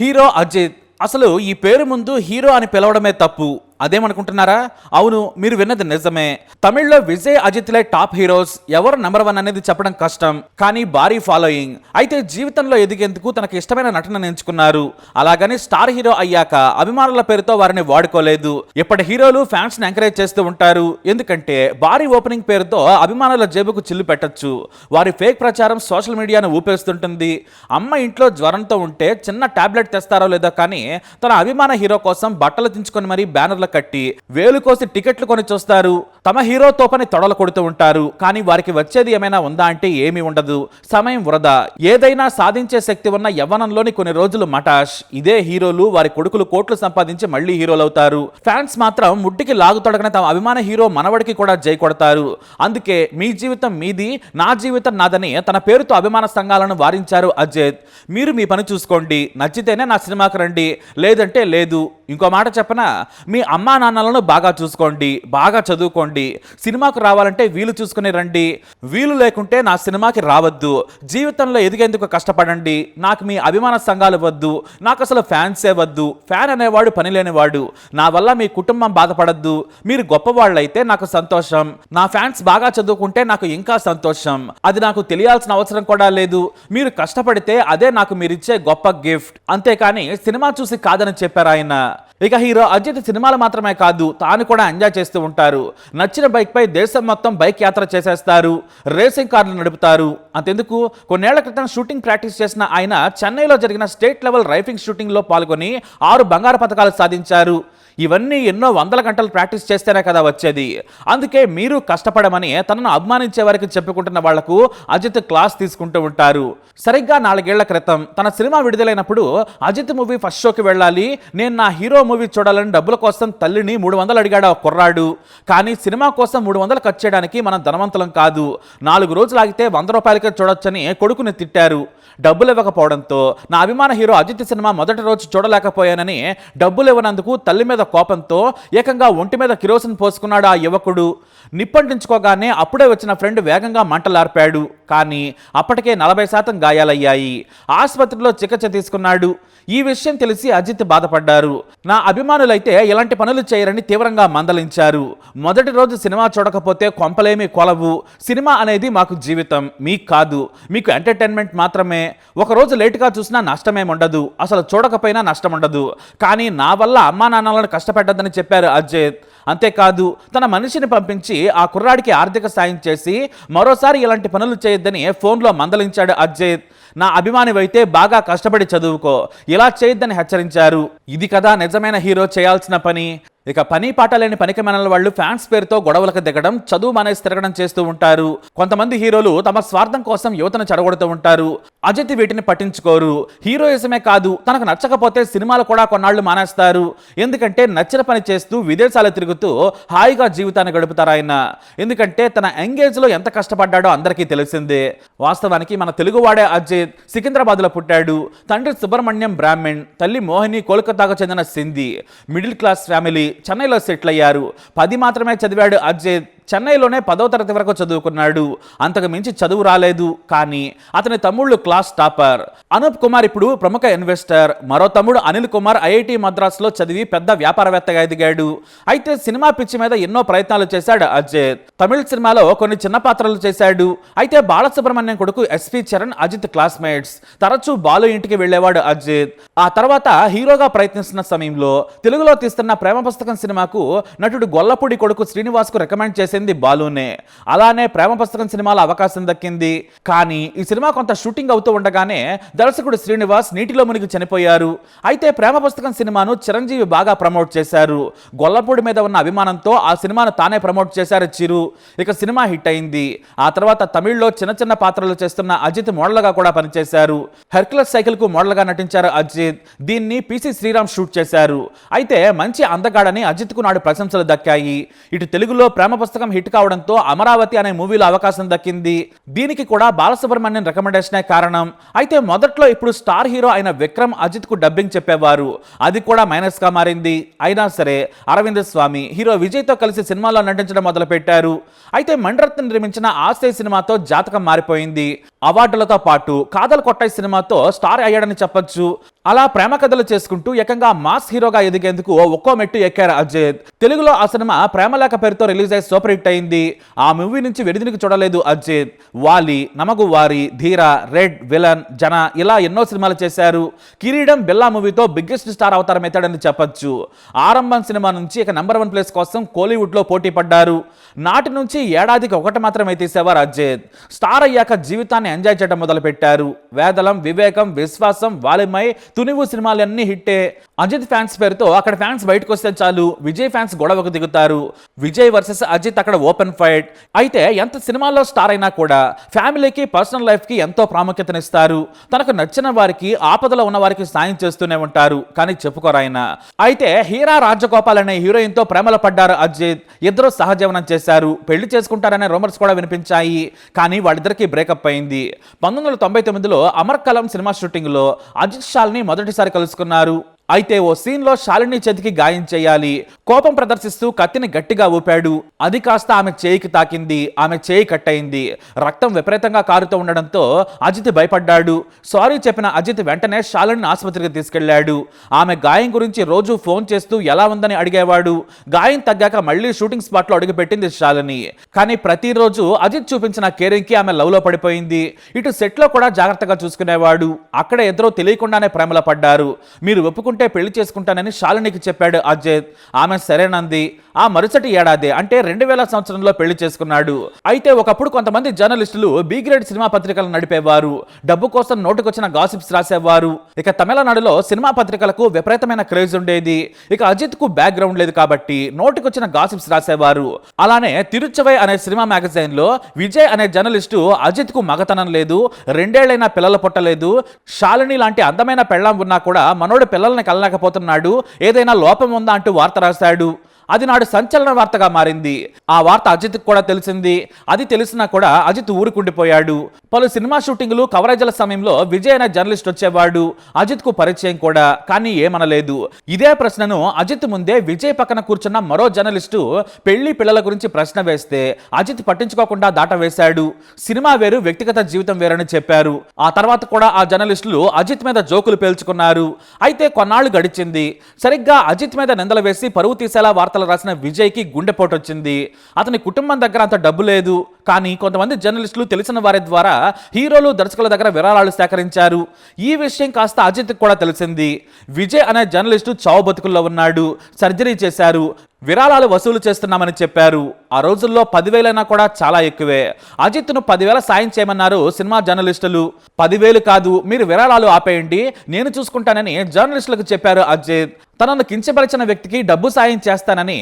Hero Ajit. అసలు ఈ పేరు ముందు హీరో అని పిలవడమే తప్పు. అదేమనుకుంటున్నారా? అవును మీరు విన్నది నిజమే. తమిళ్ళో విజయ్ అజిత్లే టాప్ హీరోస్ ఎవరు నెంబర్ వన్ అనేది చెప్పడం కష్టం కానీ భారీ ఫాలోయింగ్. అయితే జీవితంలో ఎదిగేందుకు తనకు ఇష్టమైన నటనను ఎంచుకున్నారు. అలాగని స్టార్ హీరో అయ్యాక అభిమానుల పేరుతో వారిని వాడుకోలేదు. ఇప్పటి హీరోలు ఫ్యాన్స్ని ఎంకరేజ్ చేస్తూ ఉంటారు. ఎందుకంటే భారీ ఓపెనింగ్ పేరుతో అభిమానుల జేబుకు చిల్లు పెట్టచ్చు. వారి ఫేక్ ప్రచారం సోషల్ మీడియాను ఊపేస్తుంటుంది. అమ్మ ఇంట్లో జ్వరంతో ఉంటే చిన్న టాబ్లెట్ తెస్తారో లేదో కానీ తన అభిమాన హీరో కోసం బట్టలు తెంచుకొని మరీ బ్యానర్లు కట్టి వేలు కోసి టికెట్లు కొని చూస్తారు. తమ హీరోతో పని తొడలు కొడుతూ ఉంటారు. కానీ వారికి వచ్చేది ఏమైనా ఉందా అంటే ఏమీ ఉండదు. సమయం వృధా. ఏదైనా సాధించే శక్తి ఉన్న యవ్వనంలోని కొన్ని రోజులు మటాష్. ఇదే హీరోలు వారి కొడుకులు కోట్లు సంపాదించి మళ్ళీ హీరోలు అవుతారు ఫ్యాన్స్ మాత్రం ముడ్డికి లాగుతొడగని తమ అభిమాన హీరో మనవడికి కూడా జై కొడతారు. అందుకే మీ జీవితం మీది నా జీవితం నాదని తన పేరుతో అభిమాన సంఘాలను వారించారు అజిత్. మీరు మీ పని చూసుకోండి. నచ్చితేనే నా సినిమాకి రండి. లేదంటే లేదు. ఇంకో మాట చెప్పనా? మీ అమ్మా నాన్నలను బాగా చూసుకోండి. బాగా చదువుకోండి. సినిమాకు రావాలంటే వీలు చూసుకుని రండి. వీలు లేకుంటే నా సినిమాకి రావద్దు. జీవితంలో ఎదిగేందుకు కష్టపడండి. నాకు మీ అభిమాన సంఘాలు వద్దు. నాకు అసలు ఫ్యాన్సే వద్దు. ఫ్యాన్ అనేవాడు పని లేనివాడు. నా వల్ల మీ కుటుంబం బాధపడద్దు. మీరు గొప్పవాళ్ళైతే నాకు సంతోషం. నా ఫ్యాన్స్ బాగా చదువుకుంటే నాకు ఇంకా సంతోషం. అది నాకు తెలియాల్సిన అవసరం కూడా లేదు. మీరు కష్టపడితే అదే నాకు మీరిచ్చే గొప్ప గిఫ్ట్. అంతేకాని సినిమా చూసి కాదని చెప్పారు ఆయన. ఇక హీరో అజిత్ సినిమాలు మాత్రమే కాదు తాను కూడా ఎంజాయ్ చేస్తూ ఉంటారు. నచ్చిన బైక్పై దేశం మొత్తం బైక్ యాత్ర చేసేస్తారు. రేసింగ్ కార్లు నడుపుతారు. అంతెందుకు? కొన్నేళ్ళ క్రితం షూటింగ్ ప్రాక్టీస్ చేసిన ఆయన చెన్నైలో జరిగిన స్టేట్ లెవెల్ రైఫింగ్ షూటింగ్లో పాల్గొని ఆరు బంగారు పథకాలు సాధించారు. ఇవన్నీ ఎన్నో వందల గంటలు ప్రాక్టీస్ చేస్తేనే కదా వచ్చేది. అందుకే మీరు కష్టపడమని తనను అభిమానించే వారికి చెప్పుకుంటున్న వాళ్ళకు అజిత్ క్లాస్ తీసుకుంటూ ఉంటారు. సరిగ్గా నాలుగేళ్ళ క్రితం తన సినిమా విడుదలైనప్పుడు అజిత్ మూవీ ఫస్ట్ షోకి వెళ్ళాలి నేను నా హీరో మూవీ చూడాలని డబ్బుల కోసం తల్లిని మూడు వందలు అడిగాడు ఆ కుర్రాడు. కానీ సినిమా కోసం మూడు వందలు ఖర్చు చేయడానికి మనం ధనవంతులం కాదు. నాలుగు రోజులు ఆగితే వంద రూపాయలకి చూడొచ్చని కొడుకుని తిట్టారు. డబ్బులు ఇవ్వకపోవడంతో నా అభిమాన హీరో అజిత్ సినిమా మొదటి రోజు చూడలేకపోయానని డబ్బులు ఇవ్వనందుకు తల్లి మీద కోపంతో ఏకంగా ఒంటి మీద కిరోసిన్ పోసుకున్నాడు ఆ యువకుడు. నిప్పంటించుకోగానే అప్పుడే వచ్చిన ఫ్రెండ్ వేగంగా మంటలార్పాడు. కానీ అప్పటికే నలభై శాతం గాయాలయ్యాయి. ఆసుపత్రిలో చికిత్స తీసుకున్నాడు. ఈ విషయం తెలిసి అజిత్ బాధపడ్డారు. నా అభిమానులైతే ఇలాంటి పనులు చేయరని తీవ్రంగా మందలించారు. మొదటి రోజు సినిమా చూడకపోతే కొంపలేమీ కొలవు. సినిమా అనేది మాకు జీవితం. మీ కాదు. మీకు ఎంటర్టైన్మెంట్ మాత్రమే. ఒక రోజు లేటుగా చూసినా నష్టమేం ఉండదు. అసలు చూడకపోయినా నష్టం ఉండదు. కానీ నా వల్ల అమ్మా నాన్నలను కష్టపెట్టద్దని చెప్పారు అజయ్ అంతేకాదు తన మనిషిని పంపించి ఆ కుర్రాడికి ఆర్థిక సాయం చేసి మరోసారి ఇలాంటి పనులు చేయొద్దని ఫోన్లో మందలించాడు అజయ్ నా అభిమానివైతే బాగా కష్టపడి చదువుకో. ఇలా చేయొద్దని హెచ్చరించారు. ఇది కదా నిజమైన హీరో చేయాల్సిన పని. ఇక పని పాట లేని పనికి మనల వాళ్ళు ఫ్యాన్స్ పేరుతో గొడవలకు దిగడం చదువు మానేసి తిరగడం చేస్తూ ఉంటారు. కొంతమంది హీరోలు తమ స్వార్థం కోసం యువతను చెడగొడుతూ ఉంటారు. అజిత్ వీటిని పట్టించుకోరు. హీరోయిజమే కాదు తనకు నచ్చకపోతే సినిమాలు కూడా కొన్నాళ్ళు మానేస్తారు. ఎందుకంటే నచ్చిన పని చేస్తూ విదేశాలు తిరుగుతూ హాయిగా జీవితాన్ని గడుపుతారు ఆయన. ఎందుకంటే తన ఎంగేజ్లో ఎంత కష్టపడ్డాడో అందరికీ తెలిసిందే. వాస్తవానికి మన తెలుగువాడే అజిత్ సికింద్రాబాద్లో పుట్టాడు. తండ్రి సుబ్రహ్మణ్యం బ్రాహ్మణ్ తల్లి మోహిని కోల్కతాకు చెందిన సింధి మిడిల్ క్లాస్ ఫ్యామిలీ చెన్నైలో సెటిల్ అయ్యారు. పది మాత్రమే చదివాడు అజయ్ చెన్నైలోనే పదో తరగతి వరకు చదువుకున్నాడు. అంతకు మించి చదువు రాలేదు. కానీ అతని తమ్ముళ్ళు క్లాస్ టాపర్. అనూప్ కుమార్ ఇప్పుడు ప్రముఖ ఇన్వెస్టర్. మరో తమ్ముడు అనిల్ కుమార్ ఐఐటి మద్రాసులో చదివి పెద్ద వ్యాపారవేత్తగా ఎదిగాడు. అయితే సినిమా పిచ్చి మీద ఎన్నో ప్రయత్నాలు చేశాడు అజిత్. తమిళ సినిమాలో కొన్ని చిన్న పాత్రలు చేశాడు. అయితే బాలసుబ్రహ్మణ్యం కొడుకు ఎస్పి చరణ్ అజిత్ క్లాస్మేట్స్. తరచూ బాలు ఇంటికి వెళ్ళేవాడు అజిత్. ఆ తర్వాత హీరోగా ప్రయత్నిస్తున్న సమయంలో తెలుగులో తీస్తున్న ప్రేమ పుస్తకం సినిమాకు నటుడు గొల్లపూడి కొడుకు శ్రీనివాస్కు రికమెండ్ చేసింది బాలునే. అలానే ప్రేమ పుస్తకం సినిమాలో అవకాశం దక్కింది. కానీ ఈ సినిమా కొంత షూటింగ్ అవుతూ ఉండగానే దర్శకుడు శ్రీనివాస్ నీటిలో మునిగి చనిపోయారు. అయితే ప్రేమ పుస్తకం సినిమాను చిరంజీవి బాగా ప్రమోట్ చేశారు. గొల్లపూడి మీద ఉన్న అభిమానంతో ఆ సినిమాను తానే ప్రమోట్ చేశారు చిరు. ఇక సినిమా హిట్ అయింది. ఆ తర్వాత తమిళ్ళో చిన్న చిన్న పాత్రలు చేస్తున్న అజిత్ మోడల్గా కూడా పనిచేశారు. హెర్క్యులస్ సైకిల్కు మోడల్గా నటించారు అజిత్. దీన్ని పిసి శ్రీరామ్ షూట్ చేశారు. అయితే మంచి అందగాడని అజిత్కు నాడు ప్రశంసలు దక్కాయి. ఇటు తెలుగులో ప్రేమ పుస్తకం హిట్ కావడంతో అమరావతి అనే మూవీలో అవకాశం దక్కింది. దీనికి కూడా బాలసుబ్రహ్మణ్యం రికమెండేషనే కారణం. అయితే మొదట్లో ఇప్పుడు స్టార్ హీరో అయిన విక్రమ్ అజిత్కు డబ్బింగ్ చెప్పేవారు. అది కూడా మైనస్గా మారింది. అయినా సరే అరవింద్ స్వామి హీరో విజయ్తో కలిసి సినిమాలో నటించడం మొదలు పెట్టారు అయితే మణిరత్న నిర్మించిన ఆశయ సినిమాతో జాతకం మారిపోయింది. అవార్డులతో పాటు కాదల్ కొట్టాయి సినిమాతో స్టార్ అయ్యాడని చెప్పొచ్చు. అలా ప్రేమ కథలు చేసుకుంటూ ఏకంగా మాస్ హీరోగా ఎదిగేందుకు ఒక్కో మెట్టు ఎక్కారు అజయ్. తెలుగులో ఆ సినిమా ప్రేమలేఖ పేరుతో రిలీజ్ అయ్యి సూపర్ హిట్ అయింది. ఆ మూవీ నుంచి విడిదినికి చూడలేదు అజయ్. వాలి నమగు వారి ధీర రెడ్ విలన్ జన ఇలా ఎన్నో సినిమాలు చేశారు. కిరీడం బిల్లా మూవీతో బిగ్గెస్ట్ స్టార్ అవతారం ఎత్తాడని చెప్పొచ్చు. ఆరంభం సినిమా నుంచి ఇక నంబర్ వన్ ప్లేస్ కోసం కోలీవుడ్లో పోటీ పడ్డారు. నాటి నుంచి ఏడాదికి ఒకటి మాత్రమే తీసేవారు అజయ్. స్టార్ అయ్యాక జీవితాన్ని ఎంజాయ్ చేయడం మొదలుపెట్టారు. వేదలం వివేకం విశ్వాసం వాలిమై తునివు సినిమాలన్నీ హిట్టే. అజిత్ ఫ్యాన్స్ పేరుతో అక్కడ ఫ్యాన్స్ బయటకు వస్తే చాలు. విజయ్ ఫ్యాన్స్ గొడవకు దిగుతారు. విజయ్ వర్సెస్ అజిత్ అక్కడ ఓపెన్ ఫైట్. అయితే ఎంత సినిమాల్లో స్టార్ అయినా కూడా ఫ్యామిలీకి పర్సనల్ లైఫ్కి ఎంతో ప్రాముఖ్యతనిస్తారు. తనకు నచ్చిన వారికి ఆపదలో ఉన్న వారికి సాయం చేస్తూనే ఉంటారు. కానీ చెప్పుకోరాయన అయితే హీరా రాజగోపాల్ అనే హీరోయిన్తో ప్రేమలో పడ్డారు అజిత్. ఇద్దరు సహజీవనం చేశారు. పెళ్ళి చేసుకుంటారనే రూమర్స్ కూడా వినిపించాయి. కానీ వాళ్ళిద్దరికి బ్రేకప్ అయింది. పంతొమ్మిది వందల తొంభై తొమ్మిదిలో అమర్ కలం సినిమా షూటింగ్లో అజిత్ షాల్ని మొదటిసారి కలుసుకున్నారు. అయితే ఓ సీన్లో శాలిని చేతికి గాయం చేయాలి. కోపం ప్రదర్శిస్తూ కత్తిని గట్టిగా ఊపాడు. అది కాస్త ఆమె చేయికి తాకింది. ఆమె చేయి కట్టయింది. రక్తం విపరీతంగా కారుతూ ఉండడంతో అజిత్ భయపడ్డాడు. సారీ చెప్పిన అజిత్ వెంటనే శాలిని ఆసుపత్రికి తీసుకెళ్ళాడు. ఆమె గాయం గురించి రోజు ఫోన్ చేస్తూ ఎలా ఉందని అడిగేవాడు. గాయం తగ్గాక మళ్ళీ షూటింగ్ స్పాట్లో అడుగుపెట్టింది శాలిని. కానీ ప్రతిరోజు అజిత్ చూపించిన కేరింగ్కి ఆమె లవ్లో పడిపోయింది. ఇటు సెట్లో కూడా జాగ్రత్తగా చూసుకునేవాడు. అక్కడ ఎదురో తెలియకుండానే ప్రేమలో పడ్డారు. మీరు ఒప్పుకుంటే పెళ్ళి చేసుకుంటానని శాలినికి చెప్పాడు అజిత్ ఆమె సరేనంది. ఆ మరుసటి ఏడాది అంటే రెండు వేల సంవత్సరంలో పెళ్ళి చేసుకున్నాడు. అయితే ఒకప్పుడు కొంతమంది జర్నలిస్టులు బి గ్రేడ్ సినిమా పత్రికలు నడిపేవారు. డబ్బు కోసం నోటుకొచ్చిన గాసిప్స్ రాసేవారు. ఇక తమిళనాడులో సినిమా పత్రికలకు విపరీతమైన క్రేజ్ ఉండేది. ఇక అజిత్కు బ్యాక్గ్రౌండ్ లేదు కాబట్టి నోటుకొచ్చిన గాసిప్స్ రాసేవారు. అలానే తిరుచవై అనే సినిమా మ్యాగజైన్లో విజయ్ అనే జర్నలిస్టు అజిత్కు మగతనం లేదు. రెండేళ్ళైనా పిల్లలు పుట్టలేదు శాలిని లాంటి అందమైన పెళ్ళాం ఉన్నా కూడా మనోడు పిల్లల్ని కలలేకపోతున్నాడు ఏదైనా లోపం ఉందా అంటూ వార్త రాశాడు. అది నాడు సంచలన వార్తగా మారింది. ఆ వార్త అజిత్ కూడా తెలిసింది. అది తెలిసినా కూడా అజిత్ ఊరుకుండిపోయాడు. పలు సినిమా షూటింగ్లు కవరేజీల సమయంలో విజయ్ అనే జర్నలిస్ట్ వచ్చేవాడు. అజిత్కు పరిచయం కూడా కానీ ఏమనలేదు. ఇదే ప్రశ్నను అజిత్ ముందే విజయ్ పక్కన కూర్చున్న మరో జర్నలిస్టు పెళ్ళి పిల్లల గురించి ప్రశ్న వేస్తే అజిత్ పట్టించుకోకుండా దాట వేశాడు. సినిమా వేరు వ్యక్తిగత జీవితం వేరని చెప్పారు. ఆ తర్వాత కూడా ఆ జర్నలిస్టులు అజిత్ మీద జోకులు పేల్చుకున్నారు. అయితే కొన్నాళ్ళు గడిచింది. సరిగ్గా అజిత్ మీద నిందలు వేసి పరువు తీసేలా వార్తలు రాసిన విజయ్కి గుండెపోటొచ్చింది. అతని కుటుంబం దగ్గర అంత డబ్బు లేదు. కానీ కొంతమంది జర్నలిస్టులు తెలిసిన వారి ద్వారా హీరోలు దర్శకుల దగ్గర విరాళాలు సేకరించారు. ఈ విషయం కాస్త అజిత్ కూడా తెలిసింది. విజయ్ అనే జర్నలిస్టు చావు బతుకుల్లో ఉన్నాడు. సర్జరీ చేశారు. విరాళాలు వసూలు చేస్తున్నామని చెప్పారు. ఆ రోజుల్లో పదివేలైనా కూడా చాలా ఎక్కువే. అజిత్ను పదివేల సాయం చేయమన్నారు సినిమా జర్నలిస్టులు. పదివేలు కాదు మీరు విరాళాలు ఆపేయండి నేను చూసుకుంటానని జర్నలిస్టులకు చెప్పారు అజిత్. తనను కించపరిచిన వ్యక్తికి డబ్బు సాయం చేస్తానని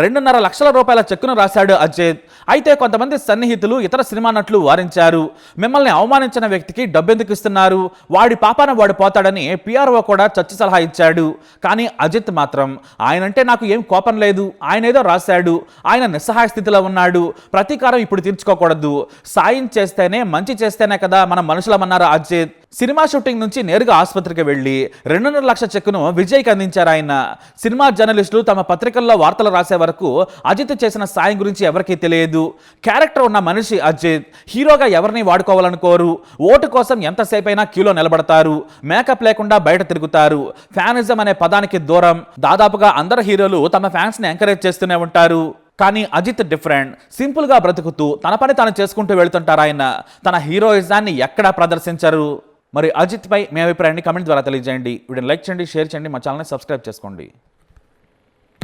రెండున్నర లక్షల రూపాయల చెక్కును రాశాడు అజిత్. అయితే కొంతమంది సన్నిహితులు ఇతర సినిమా నటులు వారించారు. మిమ్మల్ని అవమానించిన వ్యక్తికి డబ్బెందుకు ఇస్తున్నారు? వాడి పాపాన వాడు పోతాడని పిఆర్ఓ కూడా చర్చ సలహా ఇచ్చాడు. కానీ అజిత్ మాత్రం ఆయనంటే నాకు ఏం కోపం లేదు. ఆయన ఏదో రాశాడు. ఆయన నిస్సహాయ స్థితిలో ఉన్నాడు. ప్రతీకారం ఇప్పుడు తీర్చుకోకూడదు. సాయం చేస్తేనే మంచి చేస్తేనే కదా మనం మనుషులమన్నారు అజిత్? సినిమా షూటింగ్ నుంచి నేరుగా ఆసుపత్రికి వెళ్ళి రెండున్నర లక్ష చెక్కును విజయ్కి అందించారు ఆయన. సినిమా జర్నలిస్టులు తమ పత్రికల్లో వార్తలు రాసే వరకు అజిత్ చేసిన సాయం గురించి ఎవరికీ తెలియదు. క్యారెక్టర్ ఉన్న మనిషి అజిత్ హీరోగా ఎవరిని వాడుకోవాలనుకోరు ఓటు కోసం ఎంతసేపైనా క్యూలో నిలబడతారు. మేకప్ లేకుండా బయట తిరుగుతారు. ఫ్యానిజం అనే పదానికి దూరం. దాదాపుగా అందరు హీరోలు తమ ఫ్యాన్స్ని ఎంకరేజ్ చేస్తూనే ఉంటారు. కానీ అజిత్ డిఫరెంట్. సింపుల్గా బ్రతుకుతూ తన పని తాను చేసుకుంటూ వెళ్తుంటారు ఆయన. తన హీరోయిజాన్ని ఎక్కడా ప్రదర్శించరు. మరి అజిత్ పై మీ అభిప్రాయాన్ని కమెంట్ ద్వారా తెలియజేయండి. వీడియోని లైక్ చేయండి షేర్ చేయండి మా ఛానల్ని సబ్స్క్రైబ్ చేసుకోండి.